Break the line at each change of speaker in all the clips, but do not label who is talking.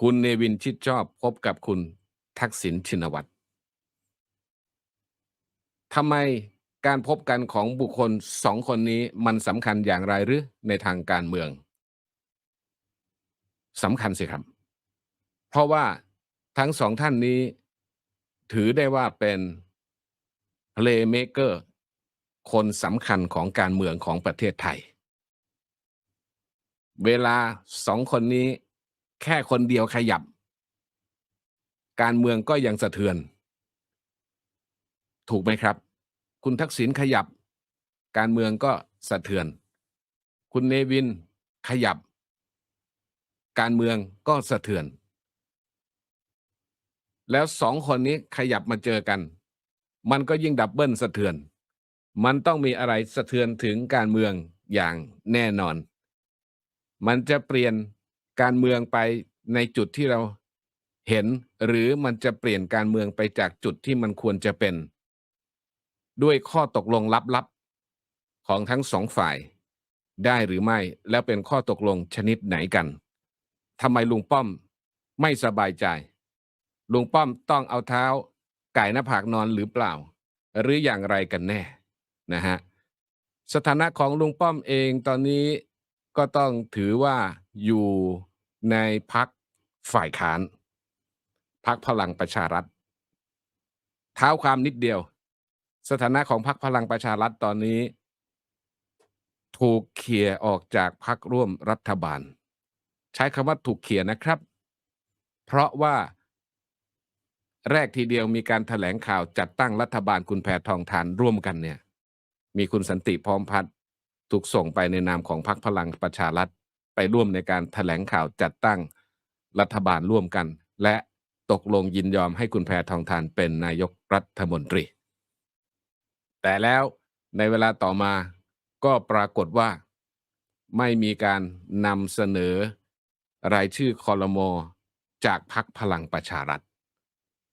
คุณเนวินชิดชอบพบกับคุณทักษิณชินวัตรทำไมการพบกันของบุคคลสองคนนี้มันสำคัญอย่างไรหรือในทางการเมืองสำคัญสิครับ เพราะว่าทั้งสองท่านนี้ ถือได้ว่าเป็นเลเมเกอร์คนสำคัญของการเมืองของประเทศไทย เวลาสองคนนี้ แค่คนเดียวขยับ การเมืองก็ยังสะเทือน ถูกไหมครับ คุณทักษิณขยับ การเมืองก็สะเทือน คุณเนวินขยับ การเมืองก็สะเทือน แล้วสองคนนี้ขยับมาเจอกัน มันก็ยิ่งดับเบิลสะเทือน มันต้องมีอะไรสะเทือนถึงการเมืองอย่างแน่นอน มันจะเปลี่ยน การเมืองไปในจุดที่เราเห็น หรือมันจะเปลี่ยนการเมืองไปจากจุดที่มันควรจะเป็น ด้วยข้อตกลงลับๆของทั้งสองฝ่าย ได้หรือไม่แล้วเป็นข้อตกลงชนิดไหนกันทำไมลุงป้อมไม่สบายใจ ลุงป้อมต้องเอาเท้าไก่หน้าผากนอนหรือเปล่า หรืออย่างไรกันแน่นะฮะสถานะของลุงป้อมเองตอนนี้ก็ต้องถือว่าอยู่ ในพักฝ่ายค้านพักพลังประชารัฐเท้าความนิดเดียว สถานะของพักพลังประชารัฐตอนนี้ ถูกเขี่ยออกจากพักร่วมรัฐบาล ใช้คำว่าถูกเขี่ยนะครับ เพราะว่าแรกทีเดียวมีการถแถลงข่าวจัดตั้งรัฐบาลคุณแพทองทานร่วมกันเนี่ย มีคุณสันติพร้อมพัฒน์ถูกส่งไปในนามของพรรคพลังประชารัฐ ไปร่วมในการถแถลงข่าวจัดตั้งรัฐบาลร่วมกัน และตกลงยินยอมให้คุณแพทองทานเป็นนายกรัฐมนตรี แต่แล้วในเวลาต่อมาก็ปรากฏว่าไม่มีการนำเสนอรายชื่อคอรมอจากพรรคพลังประชารัฐ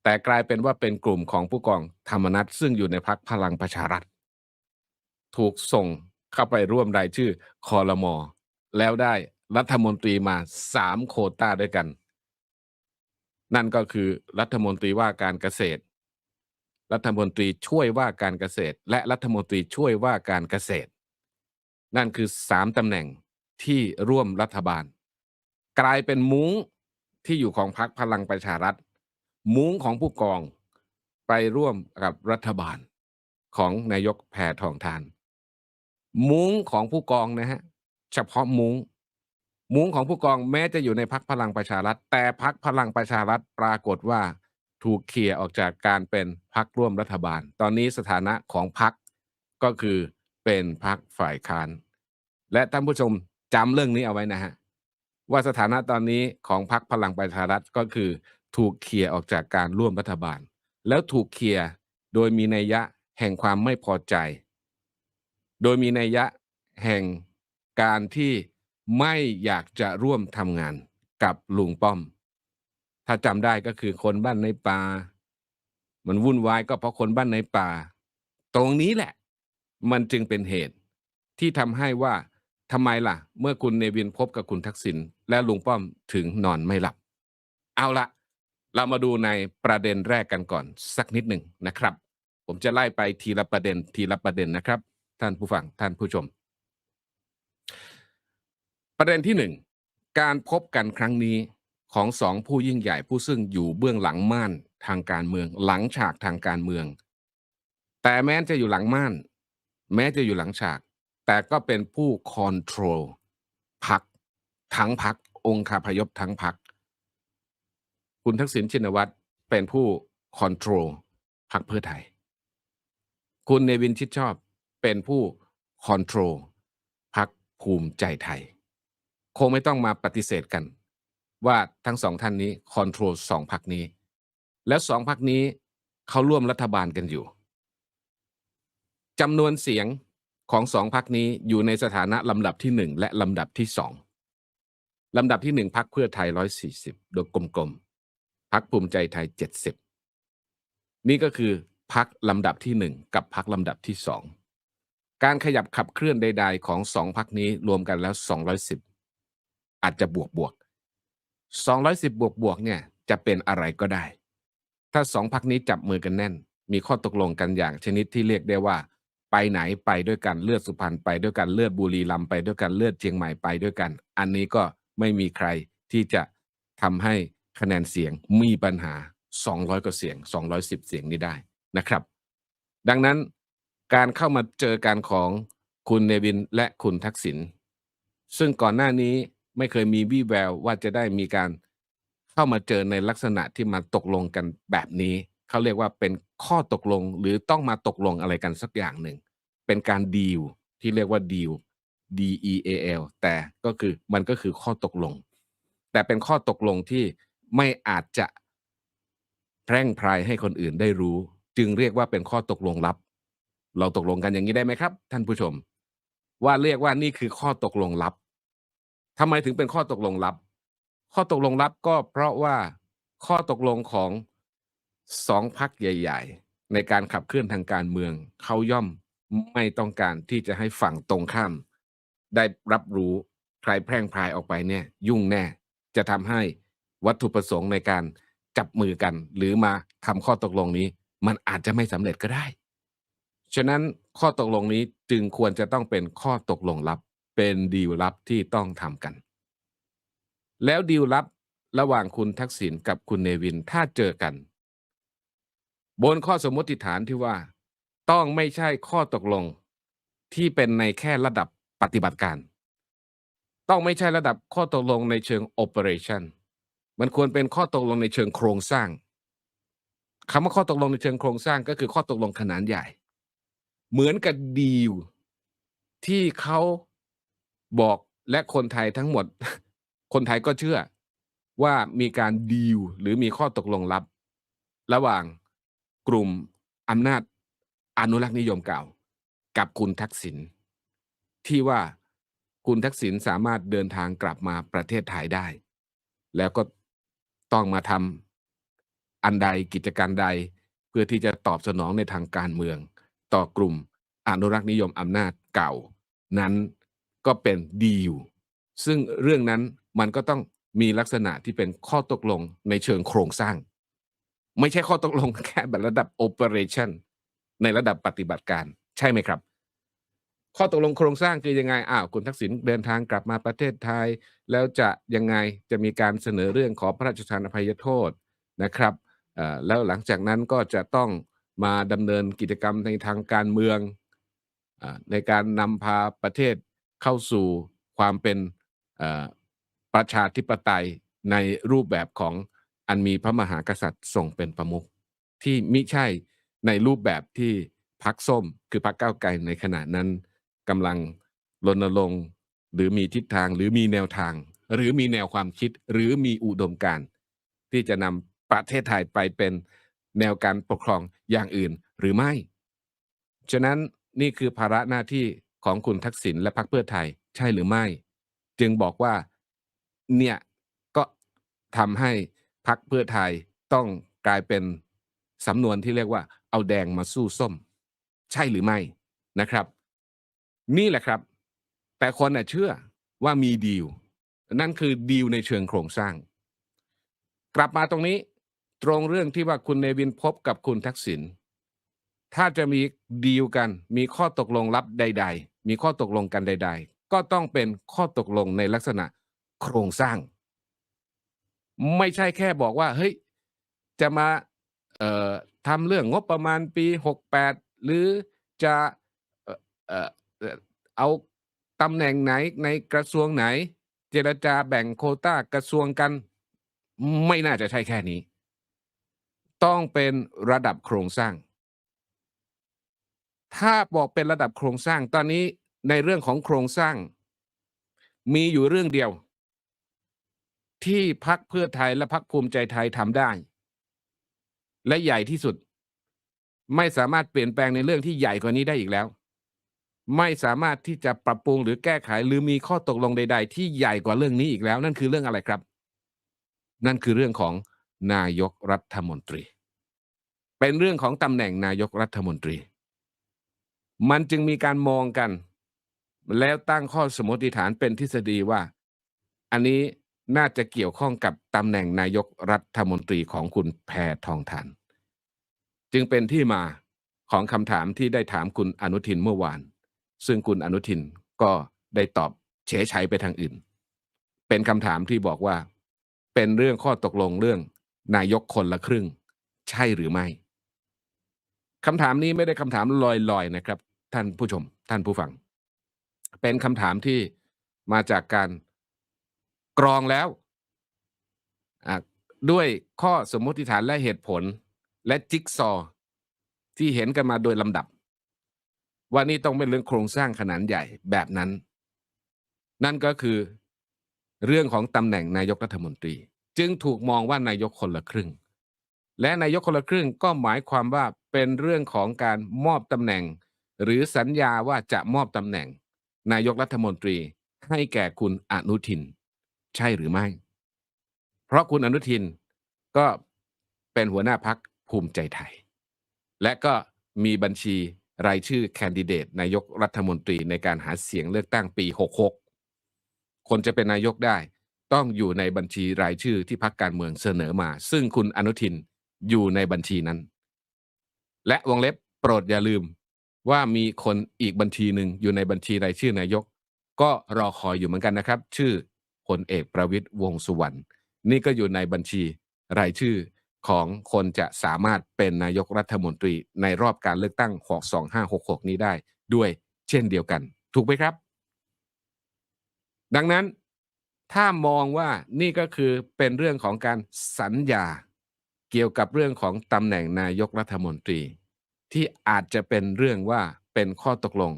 แต่กลายเป็นว่าเป็นกลุ่มของผู้กองธรรมนัฐซึ่งอยู่ในพรรคพลังประชารัฐ ถูกส่งเข้าไปร่วมรายชื่อคอรมอแล้วได้ รัฐมนตรีมาสามโคต้าด้วยกัน นั่นก็คือรัฐมนตรีว่าการเกษตร รัฐมนตรีช่วยว่าการเกษตร และรัฐมนตรีช่วยว่าการเกษตร นั่นคือสามตำแหน่งที่ร่วมรัฐบาล กลายเป็นมุ้งที่อยู่ของพรรคพลังประชารัฐ มุ้งของผู้กองไปร่วมกับรัฐบาลของนายกแพทองทาน มุ้งของผู้กองนะฮะเฉพาะมุ้ง มุ้งของผู้กองแม้จะอยู่ในพักพลังประชารัฐ แต่พักพลังประชารัฐปรากฏว่าถูกเขี่ยออกจากการเป็นพักร่วมรัฐบาล ตอนนี้สถานะของพักก็คือเป็นพักฝ่ายค้าน และท่านผู้ชมจำเรื่องนี้เอาไว้นะฮะว่าสถานะตอนนี้ของพักพลังประชารัฐก็คือ ถูกเขี่ยออกจากการร่วมรัฐบาล แล้วถูกเขี่ยโดยมีนัยยะแห่งความไม่พอใจ โดยมีนัยยะแห่งการที่ ไม่อยากจะร่วมทำงานกับลุงป้อม ถ้าจำได้ก็คือคนบ้านในป่า มันวุ่นวายก็เพราะคนบ้านในป่า ตรงนี้แหละ มันจึงเป็นเหตุ ที่ทำให้ว่าทำไมล่ะ เมื่อคุณเนวินพบกับคุณทักษิณและลุงป้อมถึงนอนไม่หลับ เอาละเรามาดูในประเด็นแรกกันก่อน สักนิดหนึ่งนะครับ ผมจะไล่ไปทีละประเด็นทีละประเด็นนะครับ ท่านผู้ฟังท่านผู้ชม ประเด็นที่หนึ่งการพบกันครั้งนี้ของสองผู้ยิ่งใหญ่ผู้ซึ่งอยู่เบื้องหลังม่านทางการเมือง หลังฉากทางการเมือง แต่แม้จะอยู่หลังม่าน แม้จะอยู่หลังฉาก แต่ก็เป็นผู้คอนโทรลพักทั้งพักองค์คาพยพทั้งพัก คุณทักษิณชินวัตรเป็นผู้คอนโทรลพักเพื่อไทย คุณเนวินชิดชอบเป็นผู้คอนโทรลพักภูมิใจไทย คงไม่ต้องมาปฏิเสธกัน ว่าทั้งสองท่านนี้คอนโทรลสองพักนี้ แล้วสองพักนี้เขาร่วมรัฐบาลกันอยู่จำนวนเสียงของสองพักนี้อยู่ในสถานะลำดับที่หนึ่งและลำดับที่สองลำดับที่หนึ่งพักเพื่อไทยร้อยสี่สิบโดยกลมๆพักภูมิใจไทยเจ็ดสิบนี่ก็คือพักลำดับที่หนึ่งกับพักลำดับที่สองการขยับขับเคลื่อนใด ๆ ของสองพักนี้รวมกันแล้วสองร้อยสิบ อาจจะบวกบวก210 บวกบวกเนี่ยจะเป็นอะไรก็ได้ ถ้าสองพักนี้จับมือกันแน่น มีข้อตกลงกันอย่างชนิดที่เรียกได้ว่า ไปไหนไปด้วยกันเลือดสุพรรณไปด้วยกันเลือดบุรีรัมย์ไปด้วยกันเลือดเชียงใหม่ไปด้วยกัน อันนี้ก็ไม่มีใครที่จะทำให้คะแนนเสียงมีปัญหา 200กว่าเสียง 210 เสียงนี้ได้นะครับ ดังนั้นการเข้ามาเจอกันของคุณเนวินและคุณทักษิณซึ่งก่อนหน้านี้ ไม่เคยมีวี่แววว่าจะได้มีการเข้ามาเจอในลักษณะที่มาตกลงกันแบบนี้ เขาเรียกว่าเป็นข้อตกลงหรือต้องมาตกลงอะไรกันสักอย่างหนึ่ง เป็นการดีลที่เรียกว่าดีล D E A L แต่ก็คือมันก็คือข้อตกลง แต่เป็นข้อตกลงที่ไม่อาจจะแพร่งพรายให้คนอื่นได้รู้ จึงเรียกว่าเป็นข้อตกลงลับ เราตกลงกันอย่างนี้ได้ไหมครับ ท่านผู้ชม ว่าเรียกว่านี่คือข้อตกลงลับ ทำไมถึงเป็นข้อตกลงลับ ข้อตกลงลับก็เพราะว่าข้อตกลงของสองพักใหญ่ ๆ ในการขับเคลื่อนทางการเมืองเขาย่อมไม่ต้องการที่จะให้ฝั่งตรงข้าม ได้รับรู้ใครแพร่งพรายออกไปเนี่ย ยุ่งแน่ จะทำให้วัตถุประสงค์ในการจับมือกัน หรือมาทำข้อตกลงนี้ มันอาจจะไม่สำเร็จก็ได้ ฉะนั้นข้อตกลงนี้จึงควรจะต้องเป็นข้อตกลงลับ เป็นดีลลับที่ต้องทำกัน แล้วดีลลับระหว่างคุณทักษิณกับคุณเนวินถ้าเจอกัน บนข้อสมมติฐานที่ว่า ต้องไม่ใช่ข้อตกลงที่เป็นในแค่ระดับปฏิบัติการ ต้องไม่ใช่ระดับข้อตกลงในเชิง operation มันควรเป็นข้อตกลงในเชิงโครงสร้างคำว่าข้อตกลงในเชิงโครงสร้างก็คือข้อตกลงขนาดใหญ่ เหมือนกับดีลที่เขา บอกและคนไทยทั้งหมด คนไทยก็เชื่อว่ามีการดีลหรือมีข้อตกลงลับ ระหว่างกลุ่มอำนาจอนุรักษ์นิยมเก่า กับคุณทักษิณที่ว่าคุณทักษิณสามารถเดินทางกลับมาประเทศไทยได้ แล้วก็ต้องมาทำอันใดกิจการใด เพื่อที่จะตอบสนองในทางการเมือง ต่อกลุ่มอนุรักษ์นิยมอำนาจเก่า นั้น ก็เป็นดีลซึ่งเรื่องนั้นมันก็ต้องมีลักษณะที่เป็นข้อตกลงในเชิงโครงสร้าง ไม่ใช่ข้อตกลงแค่แบบระดับ operation ในระดับปฏิบัติการ ใช่ไหมครับ ข้อตกลงโครงสร้างคือยังไงอ้าวคุณทักษิณเดินทางกลับมาประเทศไทย แล้วจะยังไงจะมีการเสนอเรื่องขอพระราชทานอภัยโทษนะครับแล้วหลังจากนั้นก็จะต้องมาดำเนินกิจกรรมในทางการเมืองอในการนำพาประเทศ เข้าสู่ความเป็นประชาธิปไตยในรูปแบบของอันมีพระมหากษัตริย์ทรงเป็นประมุขที่มิใช่ในรูปแบบที่พักส้มคือพักก้าวไกลในขณะนั้นกำลังรณรงค์หรือมีทิศทางหรือมีแนวทาง หรือมีแนวความคิดหรือมีอุดมการที่จะนำประเทศไทยไปเป็นแนวการปกครองอย่างอื่นหรือไม่ ฉะนั้นนี่คือภาระหน้าที่ ของคุณทักษิณและพรรคเพื่อไทย ใช่หรือไม่ จึงบอกว่าเนี่ยก็ทำให้พรรคเพื่อไทยต้องกลายเป็นสำนวนที่เรียกว่า เอาแดงมาสู้ส้ม ใช่หรือไม่นะครับ นี่แหละครับ แต่คนน่ะเชื่อว่ามีดีลนั่นคือดีลในเชิงโครงสร้าง กลับมาตรงนี้ตรงเรื่องที่ว่าคุณเนวินพบกับคุณทักษิณ ถ้าจะมีดีลกัน มีข้อตกลงลับใด ๆ มีข้อตกลงกันใด ๆ ก็ต้องเป็นข้อตกลงในลักษณะโครงสร้าง ไม่ใช่แค่บอกว่า เฮ้ย จะมาเอ่อทำเรื่องงบประมาณปี 68 หรือจะเอ่อเอาตำแหน่งไหนในกระทรวงไหน เจรจาแบ่งโคต้ากระทรวงกัน ไม่น่าจะใช่แค่นี้ ต้องเป็นระดับโครงสร้าง ถ้าบอกเป็นระดับโครงสร้างตอนนี้ในเรื่องของโครงสร้าง มีอยู่เรื่องเดียว ที่พักเพื่อไทยและพักภูมิใจไทยทำได้ และใหญ่ที่สุด ไม่สามารถเปลี่ยนแปลงในเรื่องที่ใหญ่กว่านี้ได้อีกแล้ว ไม่สามารถที่จะปรับปรุงหรือแก้ไขหรือมีข้อตกลงใด ๆ ที่ใหญ่กว่าเรื่องนี้อีกแล้ว นั่นคือเรื่องอะไรครับ นั่นคือเรื่องของนายกรัฐมนตรี เป็นเรื่องของตำแหน่งนายกรัฐมนตรี มันจึงมีการมองกัน แล้วตั้งข้อสมมติฐานเป็นทฤษฎีว่า อันนี้น่าจะเกี่ยวข้องกับตำแหน่งนายกรัฐมนตรีของคุณแพทองทานจึงเป็นที่มาของคำถามที่ได้ถามคุณอนุทินเมื่อวาน ซึ่งคุณอนุทินก็ได้ตอบเฉยชัยไปทางอื่น เป็นคำถามที่บอกว่า เป็นเรื่องข้อตกลงเรื่อง นายกคนละครึ่ง ใช่หรือไม่คำถามนี้ไม่ได้คำถามลอยๆนะครับ ท่านผู้ชม ท่านผู้ฟัง เป็นคำถามที่มาจากการกรองแล้ว ด้วยข้อสมมติฐานและเหตุผล และจิ๊กซอว์ที่เห็นกันมาโดยลำดับ ว่านี่ต้องเป็นเรื่องโครงสร้างขนาดใหญ่แบบนั้น นั่นก็คือเรื่องของตำแหน่งนายกรัฐมนตรี จึงถูกมองว่านายกคนละครึ่ง และนายกคนละครึ่งก็หมายความว่าเป็นเรื่องของการมอบตำแหน่ง หรือสัญญาว่าจะมอบตำแหน่ง นายกรัฐมนตรีให้แก่คุณอนุทิน ใช่หรือไม่ เพราะคุณอนุทินก็เป็นหัวหน้าพักภูมิใจไทย และก็มีบัญชีรายชื่อแคนดิเดตนายกรัฐมนตรีในการหาเสียงเลือกตั้งปี 66 คนจะเป็นนายกได้ ต้องอยู่ในบัญชีรายชื่อที่พักการเมืองเสนอมา ซึ่งคุณอนุทินอยู่ในบัญชีนั้น และวงเล็บโปรดอย่าลืม ว่ามีคนอีกบัญชีหนึ่งอยู่ในบัญชีรายชื่อนายก ก็รอคอยอยู่เหมือนกันนะครับ ชื่อพลเอกประวิตยวงสุวรรณนี่ก็อยู่ในบัญชีรายชื่อของคนจะสามารถเป็นนายกรัฐมนตรีในรอบการเลือกตั้ง2566 นี้ได้ด้วยเช่นเดียวกัน ถูกไหมครับ ดังนั้นถ้ามองว่านี่ก็คือเป็นเรื่องของการสัญญาเกี่ยวกับเรื่องของตำแหน่งนายกรัฐมนตรี ที่อาจจะเป็นเรื่องว่าเป็นข้อตกลง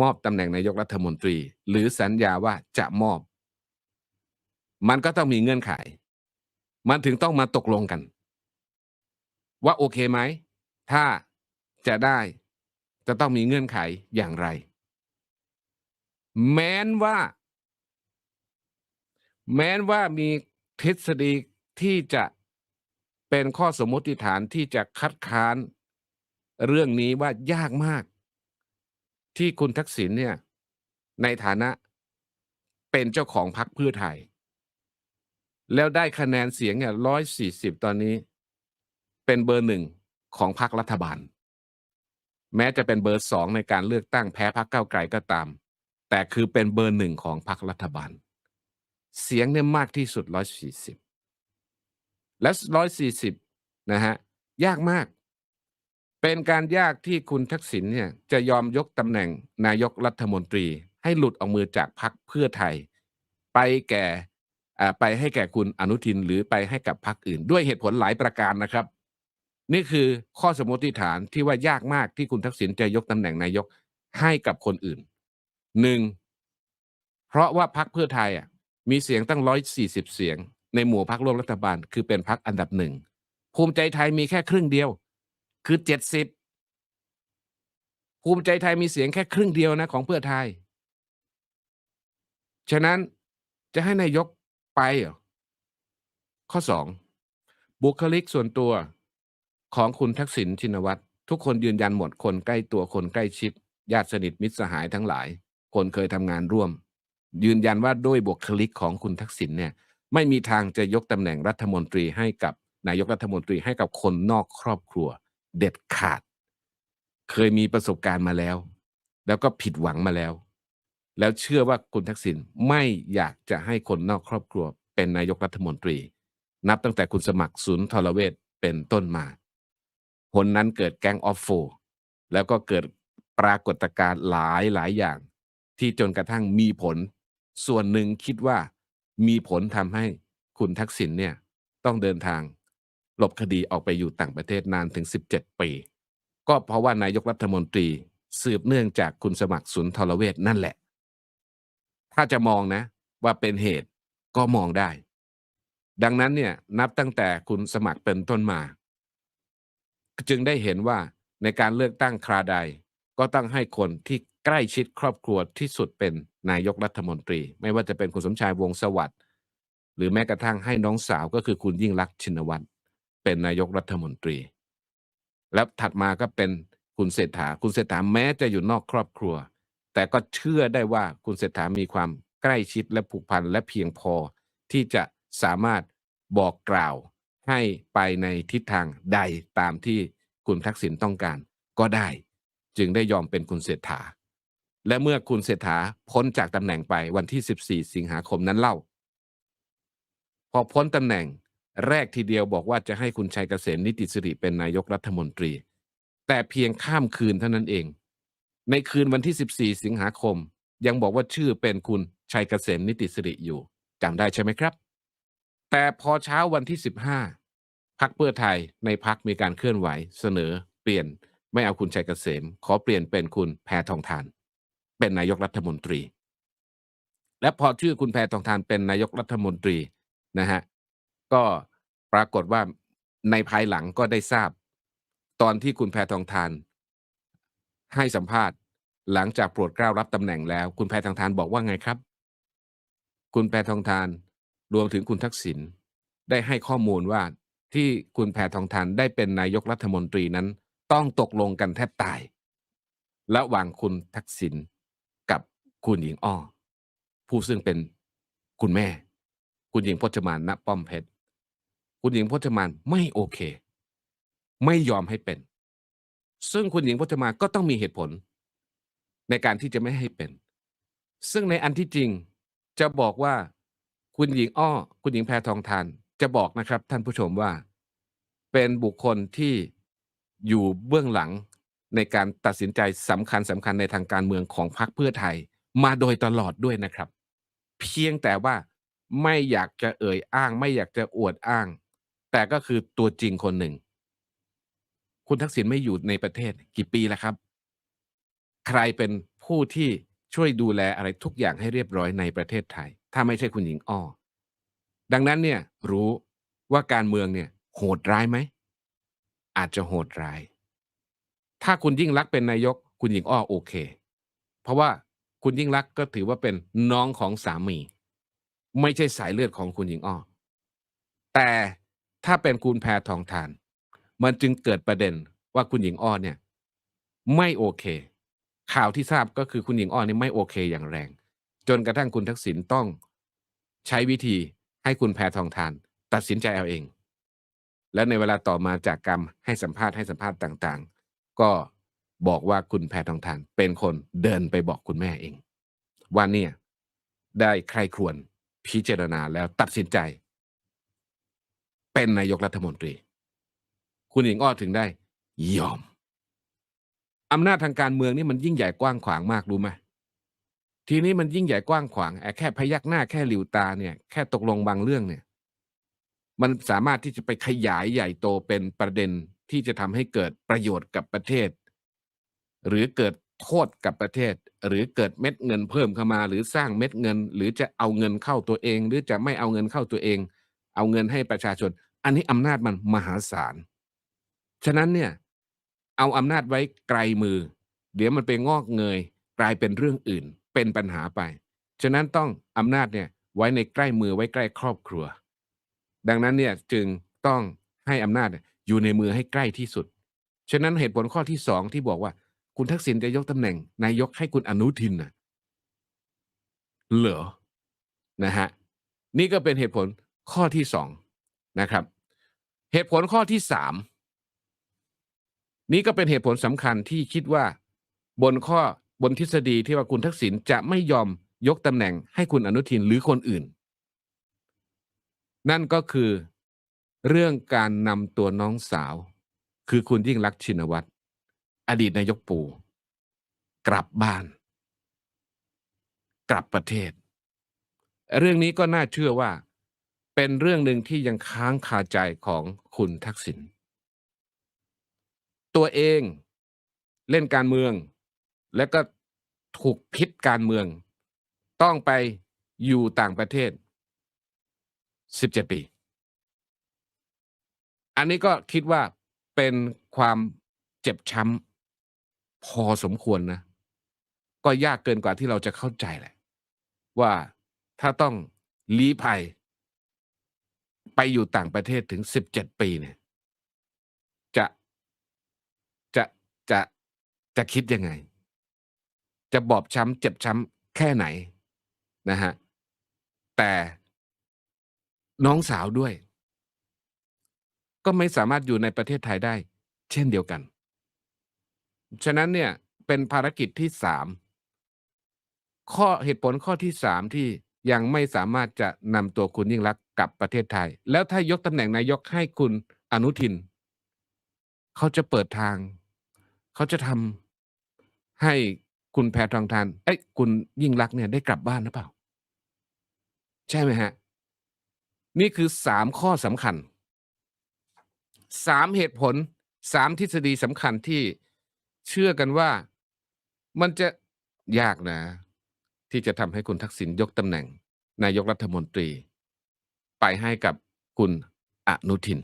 มอบตำแหน่งนายกรัฐมนตรี หรือสัญญาว่าจะมอบ มันก็ต้องมีเงื่อนไข มันถึงต้องมาตกลงกัน ว่าโอเคไหม ถ้าจะได้จะต้องมีเงื่อนไขอย่างไร แม้นว่า แม้นว่ามีทฤษฎีที่จะเป็นข้อสมมติฐานที่จะคัดค้าน เรื่องนี้ว่ายากมาก ที่คุณทักษิณเนี่ย ในฐานะเป็นเจ้าของพรรคเพื่อไทย แล้วได้คะแนนเสียงเนี่ยร้อยสี่สิบตอนนี้ เป็นเบอร์หนึ่งของพรรครัฐบาล แม้จะเป็นเบอร์สองในการเลือกตั้งแพ้พรรคเก้าวไกลก็ตาม แต่คือเป็นเบอร์หนึ่งของพรรครัฐบาล เสียงเนี่ยมากที่สุดร้อยสี่สิบและร้อยสี่สิบนะฮะยากมาก เป็นการยากที่คุณทักษิณเนี่ยจะยอมยกตำแหน่งนายกรัฐมนตรี ให้หลุดออกมือจากพรรคเพื่อไทย ไปแก่ไปให้แก่คุณอนุทินหรือไปให้กับพรรคอื่น ด้วยเหตุผลหลายประการนะครับ นี่คือข้อสมมติฐานที่ว่ายากมากที่คุณทักษิณจะยกตำแหน่งนายกให้กับคนอื่นหนึ่งเพราะว่าพรรคเพื่อไทยอะมีเสียงตั้งร้อยสี่สิบเสียง ในหมู่พรรคร่วมรัฐบาล คือเป็นพรรคอันดับหนึ่งภูมิใจไทยมีแค่ครึ่งเดียว คือเจ็ดสิบภูมิใจไทยมีเสียงแค่ครึ่งเดียวนะของเพื่อไทย ฉะนั้นจะให้นายกไปเหรอข้อสองบุคลิกส่วนตัวของคุณทักษิณชินวัตรทุกคนยืนยันหมดคนใกล้ตัวคนใกล้ชิด ญาติสนิทมิตรสหายทั้งหลาย คนเคยทำงานร่วม ยืนยันว่าด้วยบุคลิกของคุณทักษิณเนี่ย ไม่มีทางจะยกตำแหน่งรัฐมนตรีให้กับนายกรัฐมนตรีให้กับคนนอกครอบครัว เด็ดขาด เคยมีประสบการณ์มาแล้ว แล้วก็ผิดหวังมาแล้ว แล้วเชื่อว่าคุณทักษิณไม่อยากจะให้คนนอกครอบครัว เป็นนายกรัฐมนตรี นับตั้งแต่คุณสมัครศูนย์ทรเวชเป็นต้นมาผลนั้นเกิดแก๊งออฟโฟแล้วก็เกิดปรากฏการณ์หลายหลายอย่าง ที่จนกระทั่งมีผล ส่วนหนึ่งคิดว่ามีผลทำให้คุณทักษิณเนี่ยต้องเดินทาง หลบคดีออกไปอยู่ต่างประเทศนานถึง 17 ปี ก็เพราะว่านายกรัฐมนตรีสืบเนื่องจากคุณสมัครสุนทรเวชนั่นแหละ ถ้าจะมองนะว่าเป็นเหตุก็มองได้ ดังนั้นเนี่ยนับตั้งแต่คุณสมัครเป็นต้นมา จึงได้เห็นว่าในการเลือกตั้งคราใด ก็ต้องให้คนที่ใกล้ชิดครอบครัวที่สุดเป็นนายกรัฐมนตรี ไม่ว่าจะเป็นคุณสมชายวงสวัสดิ์หรือแม้กระทั่งให้น้องสาวก็คือคุณยิ่งรักษณ์ชินวัตร เป็นนายกรัฐมนตรี แล้วถัดมาก็เป็นคุณเศรษฐา คุณเศรษฐาแม้จะอยู่นอกครอบครัว แต่ก็เชื่อได้ว่าคุณเศรษฐามีความใกล้ชิดและผูกพันและเพียงพอที่จะสามารถบอกกล่าวให้ไปในทิศทางใดตามที่คุณทักษิณต้องการก็ได้ จึงได้ยอมเป็นคุณเศรษฐา และเมื่อคุณเศรษฐาพ้นจากตำแหน่งไปวันที่ 14 สิงหาคมนั้นเล่า พอพ้นตำแหน่ง แรกทีเดียวบอกว่าจะให้คุณชัยเกษมนิติสิริเป็นนายกรัฐมนตรี แต่เพียงข้ามคืนเท่านั้นเอง ในคืนวันที่ 14 สิงหาคม ยังบอกว่าชื่อเป็นคุณชัยเกษมนิติสิริอยู่จำได้ใช่ไหมครับ แต่พอเช้าวันที่ 15พักเพื่อไทยในพักมีการเคลื่อนไหว เสนอ เปลี่ยนไม่เอาคุณชัยเกษม ขอเปลี่ยนเป็นคุณแพทองทาน เป็นนายกรัฐมนตรี และพอชื่อคุณแพทองทานเป็นนายกรัฐมนตรีนะฮะ ก็ปรากฏว่าในภายหลังก็ได้ทราบ ตอนที่คุณแพทองทาน ให้สัมภาษณ์ หลังจากโปรดเกล้ารับตำแหน่งแล้ว คุณแพทองทานบอกว่าไงครับ คุณแพทองทานรวมถึงคุณทักษิณได้ให้ข้อมูลว่าที่คุณแพทองทานได้เป็นนายกรัฐมนตรีนั้น ต้องตกลงกันแทบตายระหว่างคุณทักษิณกับคุณหญิงอ้อ ผู้ซึ่งเป็นคุณแม่ คุณหญิงพจมานณป้อมเพชร คุณหญิงพจมานไม่โอเค ไม่ยอมให้เป็น ซึ่งคุณหญิงพจมานก็ต้องมีเหตุผล ในการที่จะไม่ให้เป็น ซึ่งในอันที่จริงจะบอกว่า คุณหญิงอ้อ คุณหญิงแพทองทานจะบอกนะครับ ท่านผู้ชมว่า เป็นบุคคลที่อยู่เบื้องหลังในการตัดสินใจสำคัญสำคัญในทางการเมืองของพรรคเพื่อไทย มาโดยตลอดด้วยนะครับ เพียงแต่ว่าไม่อยากจะเอ่ยอ้าง ไม่อยากจะอวดอ้าง แต่ก็คือตัวจริงคนหนึ่ง คุณทักษิณไม่อยู่ในประเทศกี่ปีแล้วครับ ใครเป็นผู้ที่ช่วยดูแลอะไรทุกอย่างให้เรียบร้อยในประเทศไทย ถ้าไม่ใช่คุณหญิงอ้อ ดังนั้นเนี่ยรู้ว่าการเมืองเนี่ยโหดร้ายไหม อาจจะโหดร้าย ถ้าคุณยิ่งรักษณ์เป็นนายก คุณหญิงอ้อโอเค เพราะว่าคุณยิ่งรักษณ์ก็ถือว่าเป็นน้องของสามี ไม่ใช่สายเลือดของคุณหญิงอ้อ แต่ ถ้าเป็นคุณแพทองทาน มันจึงเกิดประเด็นว่าคุณหญิงอ้อเนี่ย ไม่โอเค ข่าวที่ทราบก็คือคุณหญิงอ้อนี่ไม่โอเคอย่างแรง จนกระทั่งคุณทักษิณต้องใช้วิธีให้คุณแพทองทาน ตัดสินใจเอาเอง และในเวลาต่อมาจากกรรมให้สัมภาษณ์ให้สัมภาษณ์ต่างๆ ก็บอกว่าคุณแพทองทาน เป็นคนเดินไปบอกคุณแม่เองว่าเนี่ยได้ใครควญพิจารณาแล้วตัดสินใจ เป็นนายกรัฐมนตรี คุณหญิงอ้อถึงได้ ยอมอำนาจทางการเมืองนี่มันยิ่งใหญ่กว้างขวางมากรู้ไหมทีนี้มันยิ่งใหญ่กว้างขวางแค่พยักหน้าแค่หลิวตาเนี่ยแค่ตกลงบางเรื่องเนี่ย มันสามารถที่จะไปขยายใหญ่โตเป็นประเด็นที่จะทำให้เกิดประโยชน์กับประเทศ หรือเกิดโทษกับประเทศ หรือเกิดเม็ดเงินเพิ่มเข้ามา หรือสร้างเม็ดเงิน หรือจะเอาเงินเข้าตัวเอง หรือจะไม่เอาเงินเข้าตัวเอง เอาเงินให้ประชาชน อันนี้อำนาจมันมหาศาล ฉะนั้นเนี่ยเอาอำนาจไว้ไกลมือ เดี๋ยวมันไปงอกเงย กลายเป็นเรื่องอื่น เป็นปัญหาไป ฉะนั้นต้องอำนาจเนี่ยไว้ในใกล้มือไว้ใกล้ครอบครัว ดังนั้นเนี่ยจึงต้องให้อำนาจอยู่ในมือให้ใกล้ที่สุด ฉะนั้นเหตุผลข้อที่สองที่บอกว่า คุณทักษิณจะยกตำแหน่ง นายกให้คุณอนุทินน่ะเหรอนะฮะนี่ก็เป็นเหตุผลข้อที่สอง นะครับ เหตุผลข้อที่สามนี่ก็เป็นเหตุผลสำคัญที่คิดว่า บนข้อบนทฤษฎีที่ว่าคุณทักษิณจะไม่ยอมยกตำแหน่งให้คุณอนุทินหรือคนอื่น นั่นก็คือเรื่องการนำตัวน้องสาว คือคุณยิ่งรักชินวัตรอดีตนายกปูกลับบ้าน กลับประเทศ เรื่องนี้ก็น่าเชื่อว่า เป็นเรื่องหนึ่งที่ยังค้างคาใจของคุณทักษิณตัวเองเล่นการเมือง แล้วก็ถูกพิษการเมือง ต้องไปอยู่ต่างประเทศ 17 ปี อันนี้ก็คิดว่าเป็นความเจ็บช้ำพอสมควรนะ ก็ยากเกินกว่าที่เราจะเข้าใจแหละ ว่าถ้าต้องลี้ภัย ไปอยู่ต่างประเทศถึง17ปีเนี่ย จะจะจะจะคิดยังไง จะบอบช้ำเจ็บช้ำแค่ไหนนะฮะแต่น้องสาวด้วย ก็ไม่สามารถอยู่ในประเทศไทยได้ เช่นเดียวกัน ฉะนั้นเนี่ยเป็นภารกิจที่สามข้อเหตุผลข้อที่สามที่ ยังไม่สามารถจะนำตัวคุณยิ่งรักษณ์กลับประเทศไทย แล้วถ้ายกตำแหน่งนายกให้คุณอนุทิน เขาจะเปิดทาง เขาจะทำให้คุณแพทองทานเอ้ยคุณยิ่งรักษณ์เนี่ยได้กลับบ้านหรือเปล่า ใช่ไหมฮะ นี่คือสามข้อสำคัญสามเหตุผลสามทฤษฎีสำคัญที่เชื่อกันว่ามันจะยากนะ ที่จะทำให้คุณทักษิณยกตำแหน่ง นายกรัฐมนตรี ไปให้กับคุณอนุทิน